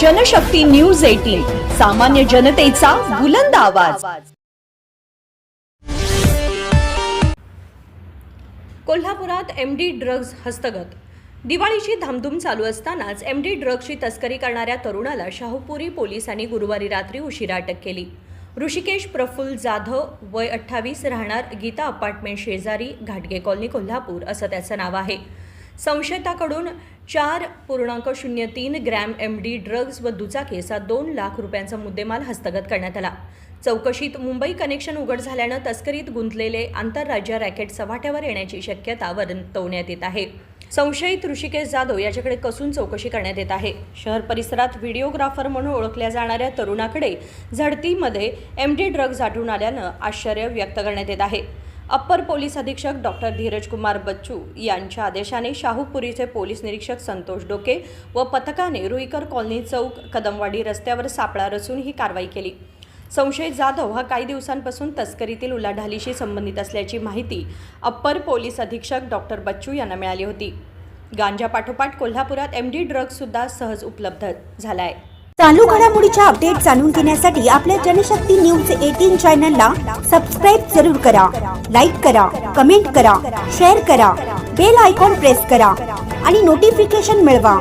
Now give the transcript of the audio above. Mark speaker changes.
Speaker 1: Janshakti news eighteen सामान्य जनतेचा बुलंद आवाज.
Speaker 2: कोल्हापुरात एम डी ड्रग्ज हस्तगत. दिवाळीची धामधूम चालू असतानाच एम डी ड्रग्जची तस्करी करणाऱ्या तरुणाला शाहूपुरी पोलिसांनी गुरुवारी रात्री उशिरा अटक केली. ऋषिकेश प्रफुल्ल जाधव वय अठ्ठावीस राहणार गीता अपार्टमेंट शेजारी घाटगे कॉलनी कोल्हापूर असं त्याचं नाव आहे. संशयिताकडून चार पूर्णांक शून्य तीन ग्रॅम एम डी ड्रग्ज व दुचाकी असा दोन लाख रुपयांचा मुद्देमाल हस्तगत करण्यात आला. चौकशीत मुंबई कनेक्शन उघड झाल्यानं तस्करीत गुंतलेले आंतरराज्य रॅकेट सव्हाट्यावर येण्याची शक्यता वर्तवण्यात येत आहे. संशयित ऋषिकेश जाधव याच्याकडे कसून चौकशी करण्यात येत आहे? शहर परिसरात व्हिडिओग्राफर म्हणून ओळखल्या जाणाऱ्या तरुणाकडे झडतीमध्ये एम डी ड्रग्ज आढळून आल्यानं आश्चर्य व्यक्त करण्यात येत आहे. अप्पर पोलीस अधीक्षक डॉक्टर धीरज कुमार बच्चू यांच्या आदेशाने शाहूपुरीचे पोलीस निरीक्षक संतोष डोके व पथकाने रुईकर कॉलनी चौक कदमवाडी रस्त्यावर सापळा रचून ही कारवाई केली. संशयित जाधव हा काही दिवसांपासून तस्करीतील उलाढालीशी संबंधित असल्याची माहिती अप्पर पोलीस अधीक्षक डॉक्टर बच्चू यांना मिळाली होती. गांजा पाठोपाठ कोल्हापुरात एम डी ड्रग्ज सुद्धा सहज उपलब्ध झाला आहे
Speaker 3: चालू घडामोडीच्या अपडेट जाणून घेण्यासाठी आपल्या जनशक्ती न्यूज एटीन चॅनलला सबस्क्राईब जरूर करा. लाईक करा कमेंट करा शेअर करा बेल आयकॉन प्रेस करा आणि नोटिफिकेशन मिळवा.